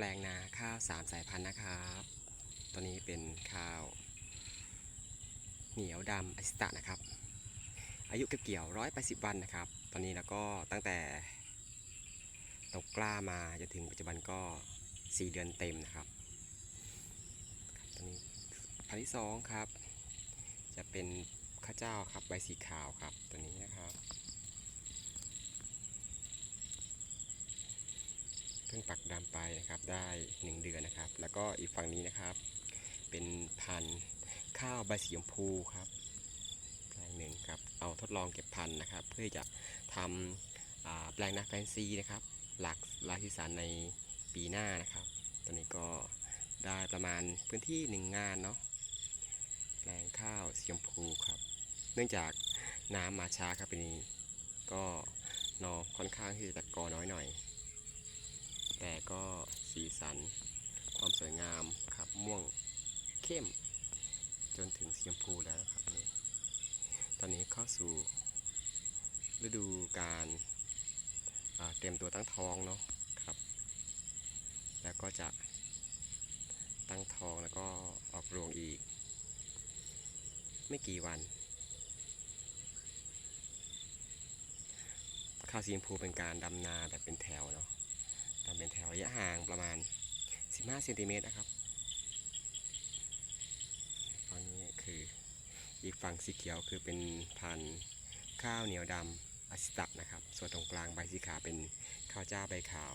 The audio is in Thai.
แปลงนาข้าวสามสายพันธุ์นะครับ ตัวนี้เป็นข้าว เหนียวดำอสิตะนะครับ อายุเก็บเกี่ยวร้อยแปดสิบวันนะครับ ตอนนี้แล้วก็ตั้งแต่ ตกกล้ามาจนถึงปัจจุบันก็สี่เดือนเต็มนะครับครับตัวนี้พันธุ์ที่สองครับ จะเป็นข้าวเจ้าครับใบสีขาวครับตัวนี้นะครับ เพิ่งปักดำไปนะครับได้ 1 เดือนนะครับ แล้วก็อีกฝั่งนี้นะครับ เป็นพันธุ์ข้าวใบสีชมพูครับแปลงหนึ่งครับเอาทดลองเก็บพันธุ์นะครับ เพื่อจะทำแปลงนาแฟนซีนะครับ หลักลายสีสันในปีหน้านะครับตัวนี้ก็ได้ประมาณพื้นที่หนึ่งงานเนาะแปลงข้าวสีชมพูครับ เนื่องจากน้ำมาช้าครับปีนี้ก็นอค่อนข้างที่จะกอน้อยหน่อย สัน ความสวยงามครับม่วงเข้ม จนถึงสีชมพูแล้วครับนี่ตอนนี้เข้าสู่ฤดูการาเตรียมตัวตั้งท้องเนาะครับ แล้วก็จะตั้งท้องแล้วก็ออกรวงอีก ไม่กี่วัน ข้าวสีชมพูเป็นการดำนาแบบเป็นแถวเนาะ ประมาณ 15เซนติเมตรนะครับ ตอนนี้คืออีกฝั่งสีเขียวคือเป็นพันธุ์ข้าวเหนียวดำอสิตะนะครับ ส่วนตรงกลางใบสีขาวเป็นข้าวเจ้าใบขาว